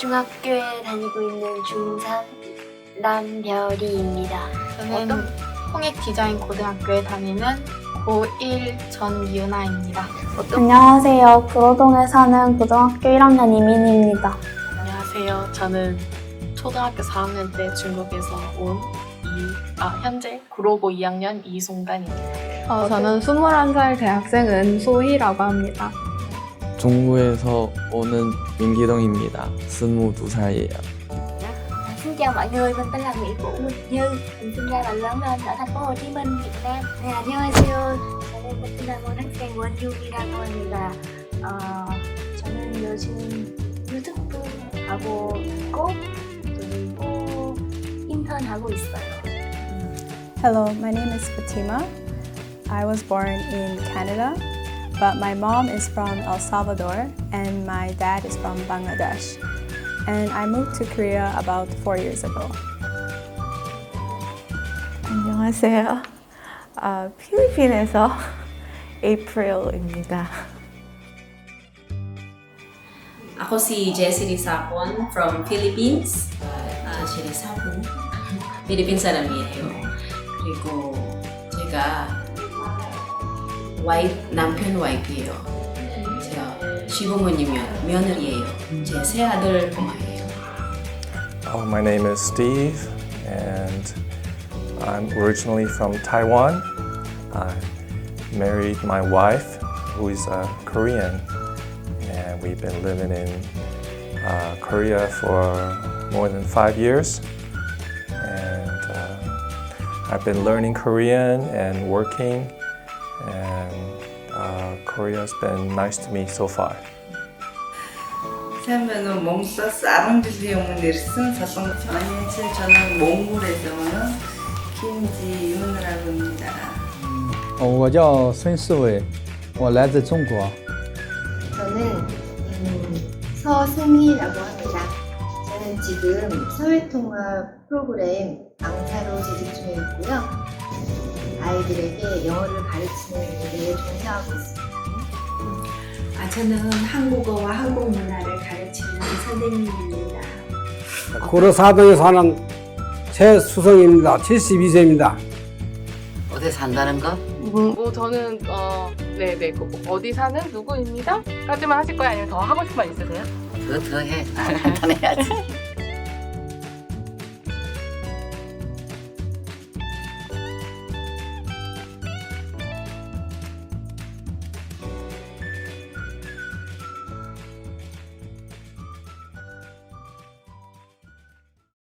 중학교에 다니고 있는 중3 남별이입니다. 저는 홍익 디자인 고등학교에 다니는 고1 전유나입니다. 안녕하세요. 구로동에 사는 고등학교 1학년 이민입니다. 안녕하세요. 저는 초등학교 4학년 때 중국에서 온 이, 아, 현재 구로고 2학년 이송단입니다. 어, 저는 21살 대학생 은소희라고 합니다. 중구에서 오는 민기동입니다. 22살이에요. Xin chào mọi người, mình tên là Nguyễn Vũ Nguyệt Như Mình sinh ra và lớn lên ở thành phố Hồ Chí Minh, Việt Nam 네, 안녕하세요 저는 베트남 학생 원유기라고 합니다 어, 저는 요즘 유튜브 하고 있고 그리고 인턴 하고 있어요 Hello, my name is Fatima. I was born in Canada, but my mom is from El Salvador and my dad is from Bangladesh. And I moved to Korea about four years ago. 안녕하세요. 아, 필리핀에서 April입니다. Ako si Jessie Lisacon from Philippines. 아, 제 사고 필리핀 사람이에요. 그리고 제가 와이프, 남편 와이프예요. 제가 시부모님이요 며느리예요. 제 세 아들 엄마예요. Oh, my name is Steve, and I'm originally from Taiwan. I married my wife, who is a Korean, and we've been living in uh, Korea for more than five years. And uh, I've been learning Korean and working, and uh, Korea's been nice to me so far. 처음에는 몽소스 아롱들리용을 내렸은 사성 안녕하세요 저는 몽골에서 온 김지윤이라고 합니다 哦，我叫孙世伟，我来自中国。 저는 음, 서승희라고 합니다. 저는 지금 사회통합 프로그램 강사로 재직 중에 있고요. 아이들에게 영어를 가르치는 일에 종사하고 있습니다. 아, 저는 한국어와 한국 문화를 가르치는 선생님입니다. 구로 사동에 사는 최수성입니다. 72세입니다. 어디 산다는 거? 뭐 저는 어, 네네 그 어디 사는 누구입니다. 까지만 하실 거예요? 아니면 더 하고 싶은 말 있으세요? 그거 더해 간단해야지